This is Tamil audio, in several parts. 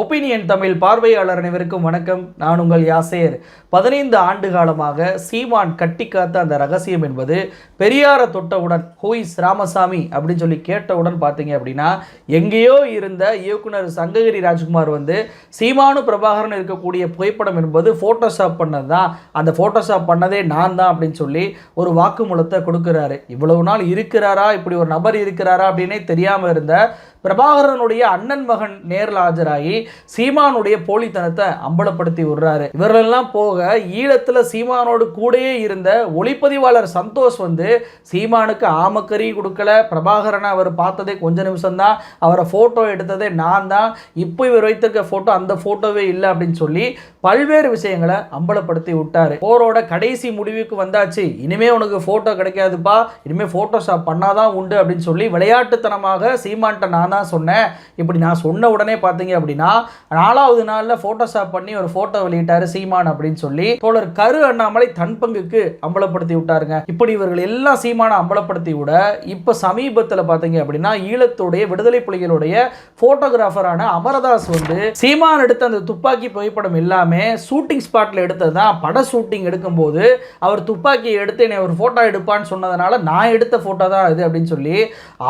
ஒப்பீனியன் தமிழ் பார்வையாளர் அனைவருக்கும் வணக்கம். நான் உங்கள் யாசேர். பதினைந்து ஆண்டு காலமாக சீமான் கட்டி காத்த அந்த ரகசியம் என்பது பெரியாரை தொட்டவுடன் ஹூயிஸ் ராமசாமி? அப்படின்னு சொல்லி கேட்டவுடன் பார்த்தீங்க அப்படின்னா எங்கேயோ இருந்த இயக்குனர் சங்ககிரி ராஜ்குமார் வந்து சீமானு பிரபாகரன் இருக்கக்கூடிய புகைப்படம் என்பது ஃபோட்டோஷாப் பண்ணது தான். அந்த ஃபோட்டோஷாப் பண்ணதே நான் தான் அப்படின்னு சொல்லி ஒரு வாக்குமூலத்தை கொடுக்குறாரு. இவ்வளவு நாள் இருக்கிறாரா? இப்படி ஒரு நபர் இருக்கிறாரா? அப்படின்னே தெரியாமல் இருந்த பிரபாகரனுடைய அண்ணன் மகன் நேரில் ஆஜராகி சீமானுடைய போலித்தனத்தை அம்பலப்படுத்தி விடுறாரு. இவர்களெல்லாம் போக ஈழத்தில் சீமானோடு கூடயே இருந்த ஒளிப்பதிவாளர் சந்தோஷ் வந்து சீமானுக்கு ஆமக்கறி கொடுக்கல. பிரபாகரனை அவர் பார்த்ததே கொஞ்ச நிமிஷம்தான். அவரை ஃபோட்டோ எடுத்ததே நான் தான் இப்போ இவர் வைத்திருக்க ஃபோட்டோ அந்த ஃபோட்டோவே இல்லை அப்படின்னு சொல்லி பல்வேறு விஷயங்களை அம்பலப்படுத்தி விட்டாரு. போரோட கடைசி முடிவுக்கு வந்தாச்சு. இனிமே உனக்கு ஃபோட்டோ கிடைக்காதுப்பா. இனிமேல் ஃபோட்டோஷாப் பண்ணாதான் உண்டு அப்படின்னு சொல்லி விளையாட்டுத்தனமாக சீமான்ட்ட நான் தான் சொன்னேன். இப்படி நான் சொன்ன உடனே பார்த்தீங்க அப்படின்னா நாலாவது நாளில் ஃபோட்டோஷாப் பண்ணி ஒரு ஃபோட்டோ வெளியிட்டாரு சீமான் அப்படின்னு சொல்லி தோழர் கரு அண்ணாமலை தன் பங்குக்கு அம்பலப்படுத்தி விட்டாருங்க. இப்படி இவர்கள் எல்லாம் சீமானை அம்பலப்படுத்தி விட இப்போ சமீபத்தில் பார்த்தீங்க அப்படின்னா ஈழத்துடைய விடுதலை புலிகளுடைய ஃபோட்டோகிராஃபரான அமரதாஸ் வந்து சீமான் எடுத்த அந்த துப்பாக்கி புகைப்படம் எல்லாமே ஷூட்டிங் ஸ்பாட்டில் எடுத்தது தான் பட ஷூட்டிங் எடுக்கும்போது அவர் துப்பாக்கியை எடுத்து என்னை ஒரு ஃபோட்டோ எடுப்பான்னு சொன்னதுனால நான் எடுத்த ஃபோட்டோ தான் இது அப்படின்னு சொல்லி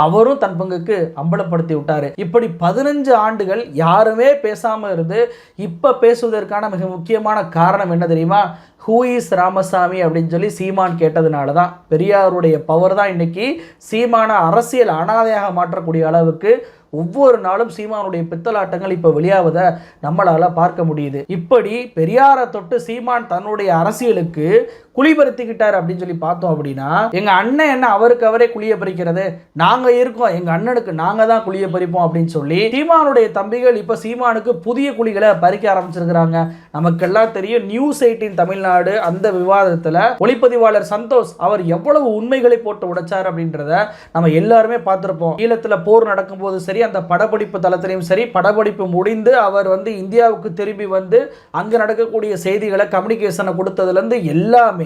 அவரும் தன் பங்குக்கு அம்பலப்படுத்தி விட்டாரு இப்படி பதினஞ்சு ஆண்டுகள் யாருமே பேசாமல் இருந்து இப்போ பேசுவதற்கான மிக முக்கியமான காரணம் என்ன தெரியுமா? ஹூ இஸ் ராமசாமி அப்படின்னு சொல்லி சீமான் கேட்டதுனால தான் பெரியாருடைய பவர் தான் இன்னைக்கு சீமான அரசியல் அனாதையாக மாற்றக்கூடிய அளவுக்கு ஒவ்வொரு நாளும் சீமானுடைய பித்தலாட்டங்கள் இப்போ வெளியாவதை நம்மளால் பார்க்க முடியுது. இப்படி பெரியாரை தொட்டு சீமான் தன்னுடைய அரசியலுக்கு குழிபருத்திக்கிட்டார் அப்படின்னு சொல்லி பார்த்தோம் அப்படின்னா எங்கள் அண்ணன் என்ன அவருக்கு அவரே குழியை பறிக்கிறது நாங்கள் இருக்கோம். எங்கள் அண்ணனுக்கு நாங்கள் தான் குழியை பறிப்போம் அப்படின்னு சொல்லி சீமானுடைய தம்பிகள் இப்போ சீமானுக்கு புதிய குழிகளை பறிக்க ஆரம்பிச்சிருக்கிறாங்க. நமக்கெல்லாம் தெரியும் நியூஸ் எயிட்டின் தமிழ்நாடு அந்த விவாதத்தில் ஒளிப்பதிவாளர் சந்தோஷ் அவர் எவ்வளவு உண்மைகளை போட்டு உடைச்சார் அப்படின்றத நம்ம எல்லாருமே பார்த்துருப்போம். ஈழத்தில் போர் நடக்கும்போது சரி அந்த படப்பிடிப்பு தளத்திலையும் சரி படப்பிடிப்பு முடிந்து அவர் வந்து இந்தியாவுக்கு திரும்பி வந்து அங்கே நடக்கக்கூடிய செய்திகளை கம்யூனிகேஷனை கொடுத்ததுலேருந்து எல்லாமே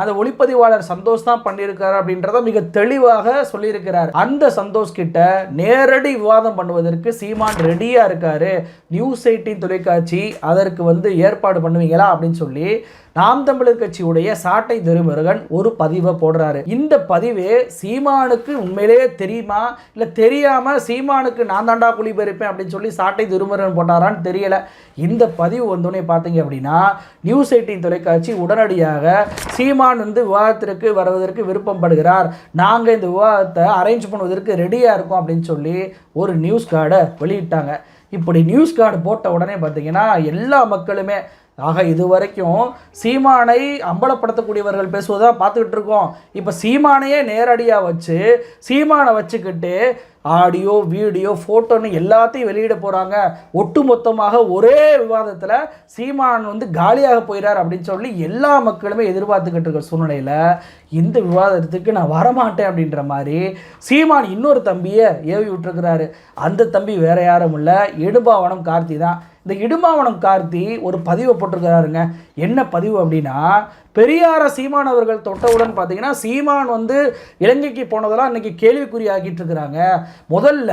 அந்த ஒளிப்பதிவாளர் சந்தோஷ் தான் பண்ணியிருக்காரு அப்படின்றத மிக தெளிவாக சொல்லியிருக்கிறார். அந்த சந்தோஷ் கிட்ட நேரடி விவாதம் பண்ணுவதற்கு சீமான் ரெடியாக இருக்காரு. நியூஸ் எயிட்டின் தொலைக்காட்சி அதற்கு வந்து ஏற்பாடு பண்ணுவீங்களா அப்படின்னு சொல்லி நாம் தமிழர் கட்சியுடைய சாட்டை திருமுருகன் ஒரு பதிவை போடுறாரு. இந்த பதிவே சீமானுக்கு உண்மையிலேயே தெரியுமா? இல்லை தெரியாம சீமானுக்கு நான் தாண்டா குழி பறிப்பேன் அப்படின்னு சொல்லி சாட்டை திருமுருகன் போட்டாரான்னு தெரியல. இந்த பதிவு வந்தோடனே பார்த்தீங்க அப்படின்னா நியூஸ் எயிட்டின் தொலைக்காட்சி உடனடியாக சீமான் வந்து விவாதத்திற்கு வருவதற்கு விருப்பம் படுகிறார். நாங்கள் இந்த விவாதத்தை அரேஞ்ச் பண்ணுவதற்கு ரெடியாக இருக்கோம் அப்படின்னு சொல்லி ஒரு நியூஸ் கார்டை வெளியிட்டாங்க. இப்படி நியூஸ் கார்டு போட்ட உடனே பார்த்தீங்கன்னா எல்லா மக்களுமே ஆக இது வரைக்கும் சீமானை அம்பலப்படுத்தக்கூடியவர்கள் பேசுவதாக பார்த்துக்கிட்டு இருக்கோம். இப்போ சீமானையே நேரடியாக வச்சு சீமானை வச்சுக்கிட்டு ஆடியோ வீடியோ ஃபோட்டோன்னு எல்லாத்தையும் வெளியிட போகிறாங்க ஒட்டுமொத்தமாக ஒரே விவாதத்தில் சீமான் வந்து காலியாக போயிறார் அப்படின்னு சொல்லி எல்லா மக்களுமே எதிர்பார்த்துக்கிட்டு இருக்க சூழ்நிலையில் இந்த விவாதத்துக்கு நான் வரமாட்டேன் அப்படின்ற மாதிரி சீமான் இன்னொரு தம்பியை ஏவி விட்டுருக்கிறாரு. அந்த தம்பி வேற யாரும் இல்லை. எடுபாவனம் கார்த்தி தான். இந்த இடுமாவனம் கார்த்தி ஒரு பதிவை போட்டிருக்கிறாருங்க. என்ன பதிவு அப்படின்னா பெரியார சீமான் அவர்கள் தொட்டவுடன் பார்த்தீங்கன்னா சீமான் வந்து இலங்கைக்கு போனதெல்லாம் இன்னைக்கு கேள்விக்குறியாக்கிட்டு இருக்கிறாங்க. முதல்ல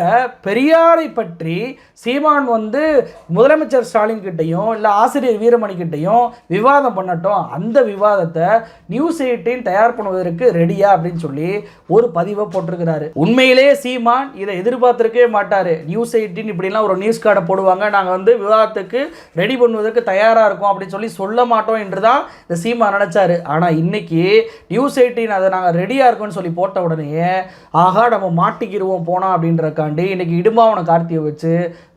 பெரியாரை பற்றி சீமான் வந்து முதலமைச்சர் ஸ்டாலின் கிட்டையும் இல்லை ஆசிரியர் வீரமணி கிட்டையும் விவாதம் பண்ணட்டும். அந்த விவாதத்தை நியூஸ் எயிட்டின் தயார் பண்ணுவதற்கு ரெடியா அப்படின்னு சொல்லி ஒரு பதிவை போட்டிருக்கிறாரு. உண்மையிலே சீமான் இதை எதிர்பார்த்திருக்கவே மாட்டார். நியூஸ் எயிட்டின் இப்படிலாம் ஒரு நியூஸ் கார்டை போடுவாங்க. நாங்கள் வந்து விவாதத்துக்கு ரெடி பண்ணுவதற்கு தயாராக இருக்கோம் அப்படின்னு சொல்லி சொல்ல மாட்டோம் என்று தான் இந்த சீமா நினச்சாரு. ஆனால் இன்னைக்கு நியூஸ் எயிட்டீன் அதை நாங்கள் ரெடியாக இருக்கோம்னு சொல்லி போட்ட உடனே ஆகா நம்ம மாட்டிக்கிடுவோம் போனோம் அப்படின்றக்காண்டி இன்னைக்கு இடும்பாவனை கார்த்தியை வச்சு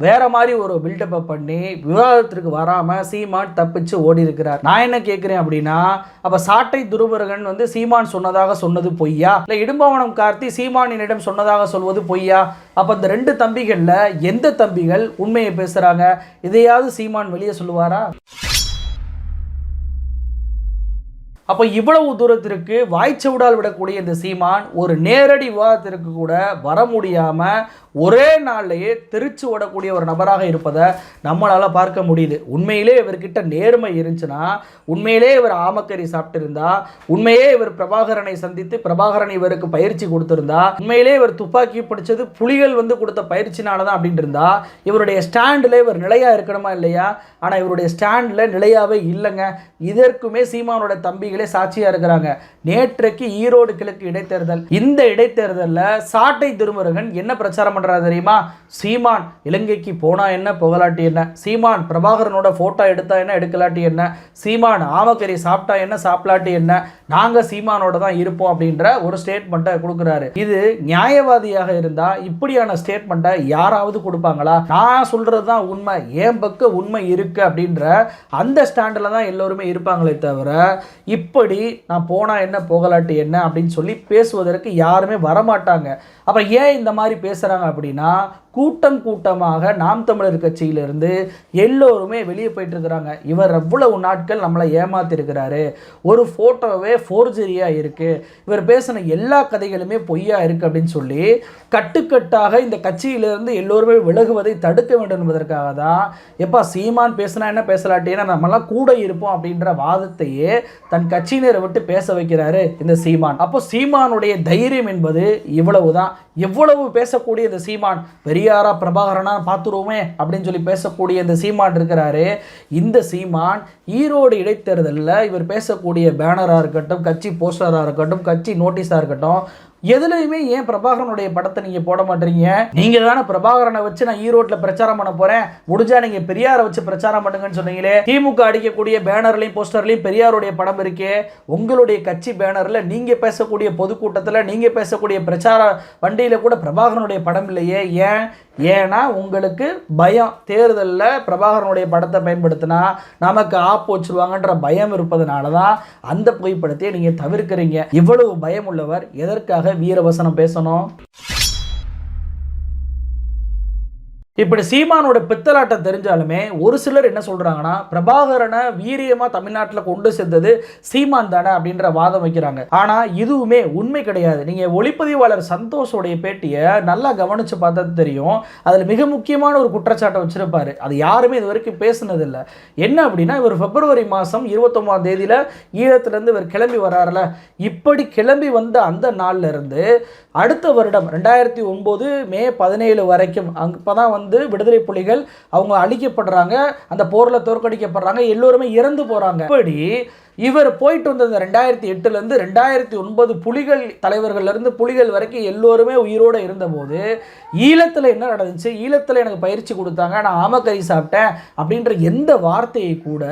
வேற மாதிரி ஒரு பில்டப்பை பண்ணி விவாதத்திற்கு வராமல் சீமான் தப்பிச்சு ஓடி இருக்கிறார் நான் என்ன கேட்குறேன் அப்படின்னா அப்போ சாட்டை துருவருகன் வந்து சீமான் சொன்னதாக சொன்னது பொய்யா? இல்லை இடும்பாவனம் கார்த்தி சீமானினிடம் சொன்னதாக சொல்வது பொய்யா? அப்போ இந்த ரெண்டு தம்பிகளில் எந்த தம்பிகள் உண்மையை பேசுகிறாங்க இதையாவது சீமான் வெளியே சொல்லுவாரா? அப்போ இவ்வளவு தூரத்திற்கு வாய்ச்சவுடால் விடக்கூடிய இந்த சீமான் ஒரு நேரடி விவாதத்திற்கு கூட வர முடியாமல் ஒரே நாள்லேயே திருச்சி ஓடக்கூடிய ஒரு நபராக இருப்பதை நம்மளால் பார்க்க முடியுது. உண்மையிலே இவர்கிட்ட நேர்மை இருந்துச்சுன்னா உண்மையிலே இவர் ஆமக்கறி சாப்பிட்டிருந்தா உண்மையே இவர் பிரபாகரனை சந்தித்து பிரபாகரன் இவருக்கு பயிற்சி கொடுத்திருந்தா உண்மையிலே இவர் துப்பாக்கி பிடிச்சது புலிகள் வந்து கொடுத்த பயிற்சினால தான் அப்படின்ட்டு இருந்தா இவருடைய ஸ்டாண்டில் இவர் நிலையாக இருக்கணுமா இல்லையா? ஆனால் இவருடைய ஸ்டாண்டில் நிலையாகவே இல்லைங்க. இதற்குமே சீமானோட தம்பிகள் சாட்சியாக இருக்கிறாங்க. நேற்றைக்கு ஈரோடு கிழக்கு இடைத்தேர்தல். இந்த இடைத்தேர்தலில் சாட்டை திருமுருகன் என்ன பிரச்சாரம் பண்ணுறாரு தெரியுமா? சீமான் இலங்கைக்கு போனா என்ன புகழாட்டி என்ன? சீமான் பிரபாகரனோட ஃபோட்டோ எடுத்தா என்ன எடுக்கலாட்டி என்ன? சீமான் ஆமக்கறி சாப்பிட்டா என்ன சாப்பிடலாட்டி என்ன? நாங்கள் சீமானோட தான் இருப்போம் அப்படின்ற ஒரு ஸ்டேட்மெண்ட்டை கொடுக்குறாரு. இது நியாயவாதியாக இருந்தால் இப்படியான ஸ்டேட்மெண்ட்டை யாராவது கொடுப்பாங்களா? நான் சொல்கிறது தான் உண்மை. ஏன் பக்கம் உண்மை இருக்கு அப்படின்ற அந்த ஸ்டாண்டில் தான் எல்லோருமே இருப்பாங்களே தவிர இப்படி நான் போனால் என்ன போகலாட்டு என்ன அப்படின்னு சொல்லி பேசுவதற்கு யாருமே வரமாட்டாங்க. அப்போ ஏன் இந்த மாதிரி பேசுகிறாங்க அப்படின்னா கூட்டம் கூட்டமாக நாம் தமிழர் கட்சியிலிருந்து எல்லோருமே வெளியே போயிட்டு இருக்கிறாங்க இவர் எவ்வளவு நாட்கள் நம்மளை ஏமாத்திருக்கிறாரு. ஒரு ஃபோட்டோவே ஃபோர்ஜரியாக இருக்குது இவர் பேசின எல்லா கதைகளுமே பொய்யாக இருக்குது அப்படின்னு சொல்லி கட்டுக்கட்டாக இந்த கட்சியிலிருந்து எல்லோருமே விலகுவதை தடுக்க வேண்டும் என்பதற்காக தான் எப்பா சீமான் பேசினா என்ன பேசலாட்டேன்னா நம்மலாம் கூட இருப்போம் அப்படின்ற வாதத்தையே தன் கட்சியினரை விட்டு பேச வைக்கிறாரு இந்த சீமான். அப்போ சீமானுடைய தைரியம் என்பது இவ்வளவுதான். எவ்வளவு பேசக்கூடிய இந்த சீமான் பெரியாரா பிரபாகரனா பார்த்துருவோமே அப்படின்னு சொல்லி பேசக்கூடிய இந்த சீமான் இருக்கிறாரு. இந்த சீமான் ஈரோடு இடைத்தேர்தலில் இவர் பேசக்கூடிய பேனராக இருக்கட்டும் கட்சி போஸ்டராக இருக்கட்டும் கட்சி நோட்டீஸாக இருக்கட்டும் எதுலையுமே ஏன் பிரபாகரனுடைய படத்தை நீங்கள் போட மாட்டீங்க? நீங்கள் தானே பிரபாகரனை வச்சு நான் ஈரோட்டில் பிரச்சாரம் பண்ண போகிறேன் முடிஞ்சா நீங்கள் பெரியாரை வச்சு பிரச்சாரம் பண்ணுங்கன்னு சொன்னீங்களே. திமுக அடிக்கக்கூடிய பேனர்லையும் போஸ்டர்லையும் பெரியாருடைய படம் இருக்கே. உங்களுடைய கட்சி பேனரில் நீங்கள் பேசக்கூடிய பொதுக்கூட்டத்தில் நீங்கள் பேசக்கூடிய பிரச்சார வண்டியில் கூட பிரபாகரனுடைய படம் இல்லையே. ஏன்? ஏன்னா உங்களுக்கு பயம். தேர்தலில் பிரபாகரனுடைய படத்தை பயன்படுத்தினா நமக்கு ஆப்பு வச்சுருவாங்கன்ற பயம் இருப்பதனால தான் அந்த புகைப்படத்தை நீங்கள் தவிர்க்கிறீங்க. இவ்வளவு பயம் உள்ளவர் எதற்காக வீரவசனம் பேசணும்? இப்படி சீமானோட பித்தலாட்டம் தெரிஞ்சாலுமே ஒரு சிலர் என்ன சொல்றாங்கன்னா பிரபாகரனை வீரியமா தமிழ்நாட்டில் கொண்டு சேர்ந்தது சீமான் தானே அப்படின்ற வாதம் வைக்கிறாங்க. ஆனா இதுவுமே உண்மை கிடையாது. நீங்க ஒளிப்பதிவாளர் சந்தோஷோடைய பேட்டியை நல்லா கவனிச்சு பார்த்தா தெரியும். அதுல மிக முக்கியமான ஒரு குற்றச்சாட்டை வச்சிருப்பாரு. அது யாருமே இது வரைக்கும் பேசுனதில்லை. என்ன அப்படின்னா இவர் பிப்ரவரி மாதம் இருபத்தொம்பதாம் தேதியில ஈழத்துலேருந்து இவர் கிளம்பி வராருல. இப்படி கிளம்பி வந்த அந்த நாள்ல இருந்து அடுத்த வருடம் ரெண்டாயிரத்தி ஒன்பது மே பதினேழு வரைக்கும் அப்பதான் வந்து விடுதலை புலிகள் அவங்க அழிக்கப்படுறாங்க அந்த போரில் தோற்கடிக்கப்படுறாங்க எல்லோருமே இறந்து போறாங்க. இப்படி இவர் போயிட்டு வந்தது ரெண்டாயிரத்தி எட்டுலேருந்து ரெண்டாயிரத்தி ஒன்பது புலிகள் தலைவர்கள்லேருந்து புலிகள் வரைக்கும் எல்லோருமே உயிரோடு இருந்தபோது ஈழத்தில் என்ன நடந்துச்சு? ஈழத்தில் எனக்கு பயிற்சி கொடுத்தாங்க நான் ஆமக்கறி சாப்பிட்டேன் அப்படின்ற எந்த வார்த்தையை கூட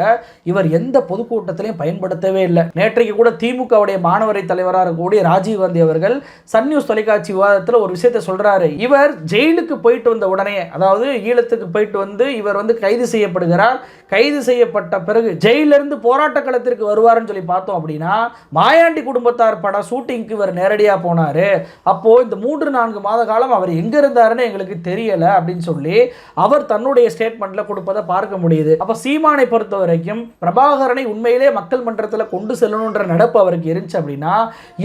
இவர் எந்த பொதுக்கூட்டத்திலையும் பயன்படுத்தவே இல்லை. நேற்றைக்கு கூட திமுகவுடைய மாணவரை தலைவராக இருக்கக்கூடிய ராஜீவ் காந்தி அவர்கள் சன் நியூஸ் தொலைக்காட்சி விவாதத்தில் ஒரு விஷயத்தை சொல்கிறாரு இவர் ஜெயிலுக்கு போயிட்டு வந்த உடனே அதாவது ஈழத்துக்கு போயிட்டு வந்து இவர் வந்து கைது செய்யப்படுகிறார். கைது செய்யப்பட்ட பிறகு ஜெயிலிருந்து போராட்ட களத்திற்கு வருவாருன்னு சொல்லி பார்த்தோம் அப்படின்னா மாயாண்டி குடும்பத்தார் படம் ஷூட்டிங்க்கு இவர் நேரடியாக போனார். அப்போது இந்த மூன்று நான்கு மாத காலம் அவர் எங்கே இருந்தாருன்னு எங்களுக்கு தெரியலை அப்படின்னு சொல்லி அவர் தன்னுடைய ஸ்டேட்மெண்ட்டில் கொடுப்பதை பார்க்க முடியுது. அப்போ சீமானை பொறுத்த வரைக்கும் பிரபாகரனை உண்மையிலே மக்கள் மன்றத்தில் கொண்டு செல்லணுன்ற நடப்பு அவருக்கு இருந்துச்சு அப்படின்னா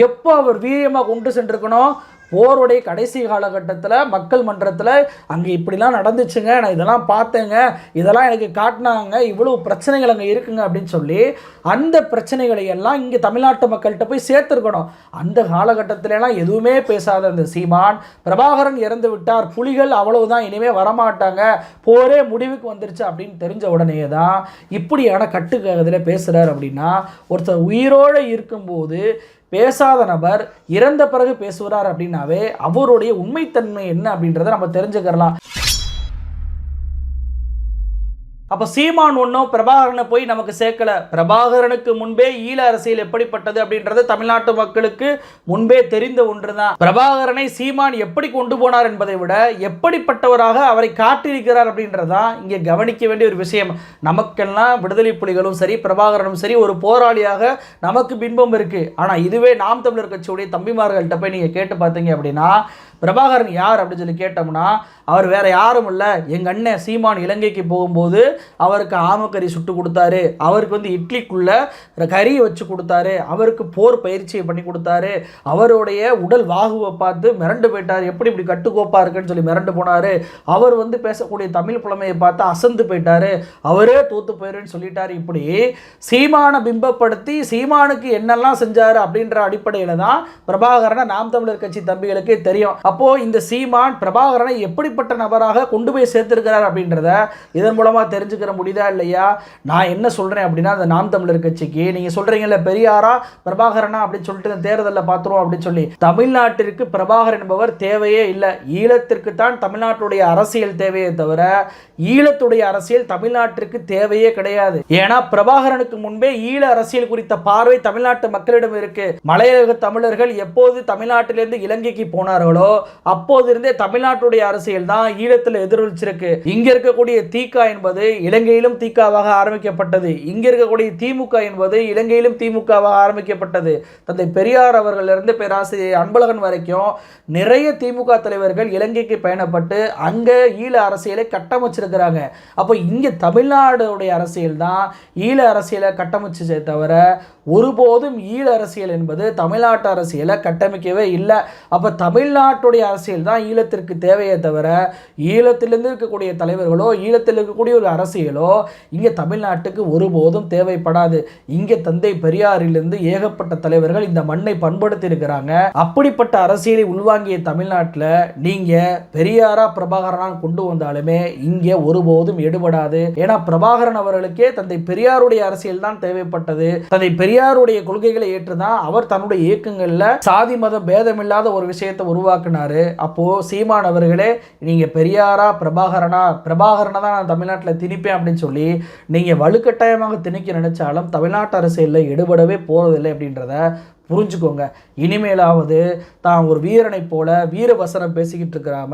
எப்போ அவர் வீரியமாக கொண்டு சென்றிருக்கணும்? போருடைய கடைசி காலகட்டத்தில் மக்கள் மன்றத்தில் அங்கே இப்படிலாம் நடந்துச்சுங்க நான் இதெல்லாம் பார்த்தேங்க இதெல்லாம் எனக்கு காட்டினாங்க இவ்வளோ பிரச்சனைகள் அங்கே இருக்குங்க அப்படின்னு சொல்லி அந்த பிரச்சனைகளை எல்லாம் இங்கே தமிழ்நாட்டு மக்கள்கிட்ட போய் சேர்த்துருக்கணும். அந்த காலகட்டத்திலலாம் எதுவுமே பேசாத அந்த சீமான் பிரபாகரன் இறந்து விட்டார் புலிகள் அவ்வளவுதான் இனிமேல் வரமாட்டாங்க போரே முடிவுக்கு வந்துருச்சு அப்படின்னு தெரிஞ்ச உடனே தான் இப்படியான கட்டுக்கதில் பேசுகிறார் அப்படின்னா ஒருத்தர் உயிரோடு இருக்கும்போது பேசாத நபர் இறந்த பிறகு பேசுகிறார் அப்படின்னாவே அவருடைய உண்மைத்தன்மை என்ன அப்படின்றத நம்ம தெரிஞ்சுக்கிறலாம். அப்போ சீமான் ஒன்றும் பிரபாகரனை போய் நமக்கு சேர்க்கல. பிரபாகரனுக்கு முன்பே ஈழ அரசியல் எப்படிப்பட்டது அப்படின்றது தமிழ்நாட்டு மக்களுக்கு முன்பே தெரிந்த ஒன்று தான் பிரபாகரனை சீமான் எப்படி கொண்டு போனார் என்பதை விட எப்படிப்பட்டவராக அவரை காட்டியிருக்கிறார் அப்படின்றதான் இங்கே கவனிக்க வேண்டிய ஒரு விஷயம். நமக்கெல்லாம் விடுதலை புலிகளும் சரி பிரபாகரனும் சரி ஒரு போராளியாக நமக்கு பின்பம் இருக்குது ஆனால் இதுவே நாம் தமிழர் கட்சியுடைய தம்பிமார்கள்ட்ட போய் நீங்கள் கேட்டு பார்த்தீங்க அப்படின்னா பிரபாகரன் யார் அப்படின்னு சொல்லி கேட்டோம்னா அவர் வேற யாரும் இல்லை. எங்கள் அண்ணன் சீமான் இலங்கைக்கு போகும்போது அவருக்கு ஆமக்கறி சுட்டு கொடுத்தாரு. அவருக்கு வந்து இட்லிக்குள்ள கறி வச்சு கொடுத்தாரு. அவருக்கு போர் பயிற்சியை பண்ணி கொடுத்தாரு. அவருடைய உடல் வாகுவை பார்த்து மிரண்டு போயிட்டார். எப்படி இப்படி கட்டுக்கோப்பா இருக்குன்னு சொல்லி மிரண்டு போனாரு. அவர் வந்து பேசக்கூடிய தமிழ் புலமையை பார்த்து அசந்து போயிட்டாரு. அவரே தோத்து போயிருன்னு சொல்லிட்டாரு. இப்படி சீமானை பிம்பப்படுத்தி சீமானுக்கு என்னெல்லாம் செஞ்சாரு அப்படின்ற அடிப்படையில் தான் பிரபாகரனை நாம் தமிழர் கட்சி தம்பிகளுக்கே தெரியும். அப்போ இந்த சீமான் பிரபாகரனை எப்படிப்பட்ட நபராக கொண்டு போய் சேர்த்துருக்கிறார் அப்படின்றத இதன் மூலமா தெரிஞ்சுக்கிற முடியுதா இல்லையா? நான் என்ன சொல்றேன் அப்படின்னா அந்த நாம் தமிழர் கட்சிக்கு நீங்க சொல்கிறீங்கல்ல பெரியாரா பிரபாகரனா அப்படின்னு சொல்லிட்டு இந்த தேர்தலில் பார்த்துருவோம் அப்படின்னு சொல்லி தமிழ்நாட்டிற்கு பிரபாகர் என்பவர் தேவையே இல்லை. ஈழத்திற்கு தான் தமிழ்நாட்டுடைய அரசியல் தேவையே தவிர ஈழத்துடைய அரசியல் தமிழ்நாட்டிற்கு தேவையே கிடையாது. ஏன்னா பிரபாகரனுக்கு முன்பே ஈழ அரசியல் குறித்த பார்வை தமிழ்நாட்டு மக்களிடம் இருக்கு. மலையக தமிழர்கள் எப்போது தமிழ்நாட்டிலிருந்து இலங்கைக்கு போனார்களோ அப்போதிருந்தே தமிழ்நாட்டுடைய அரசியல் தான் ஈழத்தில் எதிரொலிச்சிருக்கு. இங்க இருக்கக்கூடிய தீகா என்பது இலங்கையிலும் தீகாவாக ஆரம்பிக்கப்பட்டது. இங்க இருக்கக்கூடிய திமுக என்பது இலங்கையிலும் திமுகவாக ஆரம்பிக்கப்பட்டது. தந்தை பெரியார் அவர்களிருந்து பேராசிரியர் அன்பழகன் வரைக்கும் நிறைய திமுக தலைவர்கள் இலங்கைக்கு பயணப்பட்டு அங்க ஈழ அரசியலை கட்டமைச்சிருக்கிறாங்க. அப்போ இங்க தமிழ்நாடுடைய அரசியல் தான் ஈழ அரசியலை கட்டமைச்சதே தவிர ஒருபோதும் ஈழ அரசியல் என்பது தமிழ்நாட்டு அரசியலை கட்டமைக்கவே இல்லை. அப்போ தமிழ்நாட்டுடைய அரசியல் தான் ஈழத்திற்கு தேவையே தவிர ஈழத்திலிருந்து இருக்கக்கூடிய தலைவர்களோ ஈழத்தில் இருக்கக்கூடிய ஒரு அரசியலோ இங்கே தமிழ்நாட்டுக்கு ஒருபோதும் தேவைப்படாது. இங்கே தந்தை பெரியாரிலிருந்து ஏகப்பட்ட தலைவர்கள் இந்த மண்ணை பண்படுத்தி இருக்கிறாங்க அப்படிப்பட்ட அரசியலை உள்வாங்கிய தமிழ்நாட்டில் நீங்கள் பெரியாரா பிரபாகரனாக கொண்டு வந்தாலுமே இங்கே ஒருபோதும் எடுபடாது. ஏன்னா பிரபாகரன் அவர்களுக்கே தந்தை பெரியாருடைய அரசியல் தான் தேவைப்பட்டது. தந்தை பெரியாருடைய கொள்கைகளை ஏற்றுதான் அவர் தன்னுடைய இயக்கங்களில் சாதி மத பேதமில்லாத ஒரு விஷயத்தை உருவாக்கினார். அப்போது சீமான் அவர்களே நீங்கள் பெரியாரா பிரபாகரனா பிரபாகரனை தான் நான் தமிழ்நாட்டில் திணிப்பேன் அப்படின்னு சொல்லி நீங்கள் வலுக்கட்டாயமாக திணிக்க நினச்சாலும் தமிழ்நாட்டு அரசியலில் எடுபடவே போகிறதில்லை அப்படின்றத புரிஞ்சுக்கோங்க. இனிமேலாவது தான் ஒரு வீரனைப் போல வீரவசனம் பேசிக்கிட்டு இருக்கிறாம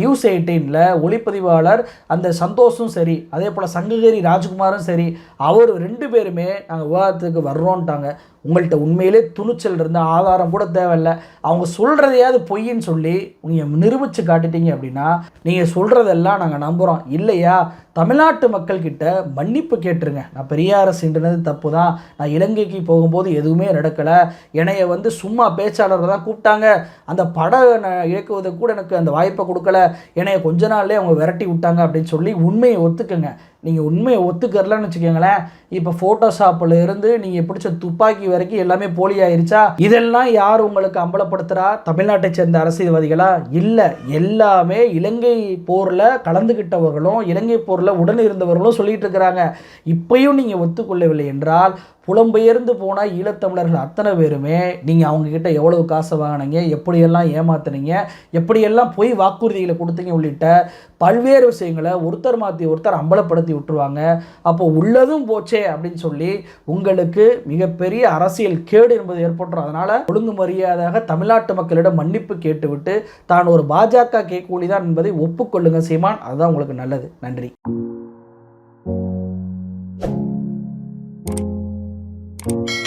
நியூஸ் எயிட்டீனில் ஒளிப்பதிவாளர் அந்த சந்தோஷும் சரி அதே போல் சங்ககிரி ராஜ்குமாரும் சரி அவர் ரெண்டு பேருமே நாங்கள் விவாதத்துக்கு வர்றோன்ட்டாங்க. உங்கள்கிட்ட உண்மையிலே துணிச்சல் இருந்த ஆதாரம் கூட தேவையில்லை. அவங்க சொல்கிறதையாவது பொய்ன்னு சொல்லி நீங்கள் நிரூபித்து காட்டிட்டீங்க அப்படின்னா நீங்கள் சொல்கிறதெல்லாம் நாங்கள் நம்புகிறோம் இல்லையா? தமிழ்நாட்டு மக்கள்கிட்ட மன்னிப்பு கேட்டுருங்க. நான் பெரியாரை சென்றுனது தப்பு தான் நான் இலங்கைக்கு போகும்போது எதுவுமே நடக்கலை. என்னைய வந்து சும்மா பேச்சாளரை தான் கூப்பிட்டாங்க. அந்த படம் நான் இயக்குவதற்கு கூட எனக்கு அந்த வாய்ப்பை கொடுக்கல. என்னைய கொஞ்ச நாள்லேயே அவங்க விரட்டி விட்டாங்க அப்படின்னு சொல்லி உண்மையை ஒத்துக்குங்க. நீங்கள் உண்மையை ஒத்துக்கறலன்னு வச்சுக்கோங்களேன். இப்போ ஃபோட்டோஷாப்பில் இருந்து நீங்கள் பிடிச்ச துப்பாக்கி வரைக்கும் எல்லாமே போலி ஆயிருச்சா? இதெல்லாம் யார் உங்களுக்கு அம்பலப்படுத்துகிறா தமிழ்நாட்டை சேர்ந்த அரசியல்வாதிகளா? இல்லை. எல்லாமே இலங்கை போரில் கலந்துக்கிட்டவர்களும் இலங்கை போரில் உடன் இருந்தவர்களும் சொல்லிகிட்டு இருக்கிறாங்க. இப்பையும் நீங்கள் ஒத்துக்கொள்ளவில்லை என்றால் புலம்பெயர்ந்து போன ஈழத்தமிழர்கள் அத்தனை பேருமே நீங்கள் அவங்கக்கிட்ட எவ்வளவு காசை வாங்கினீங்க எப்படியெல்லாம் ஏமாத்துனீங்க எப்படியெல்லாம் பொய் வாக்குறுதிகளை கொடுத்தீங்க உள்ளிட்ட பல்வேறு விஷயங்களை ஒருத்தர் மாற்றி ஒருத்தர் அம்பலப்படுத்தி விட்டுருவாங்க. அப்போ உள்ளதும் போச்சே அப்படின்னு சொல்லி உங்களுக்கு மிகப்பெரிய அரசியல் கேடு என்பது ஏற்பட்டுரும். அதனால் ஒழுங்கு மரியாதையாக தமிழ்நாட்டு மக்களிடம் மன்னிப்பு கேட்டுவிட்டு தான் ஒரு பாஜக கேட்கூலி தான் என்பதை ஒப்புக்கொள்ளுங்க சீமான். அதுதான் உங்களுக்கு நல்லது. நன்றி. Thank you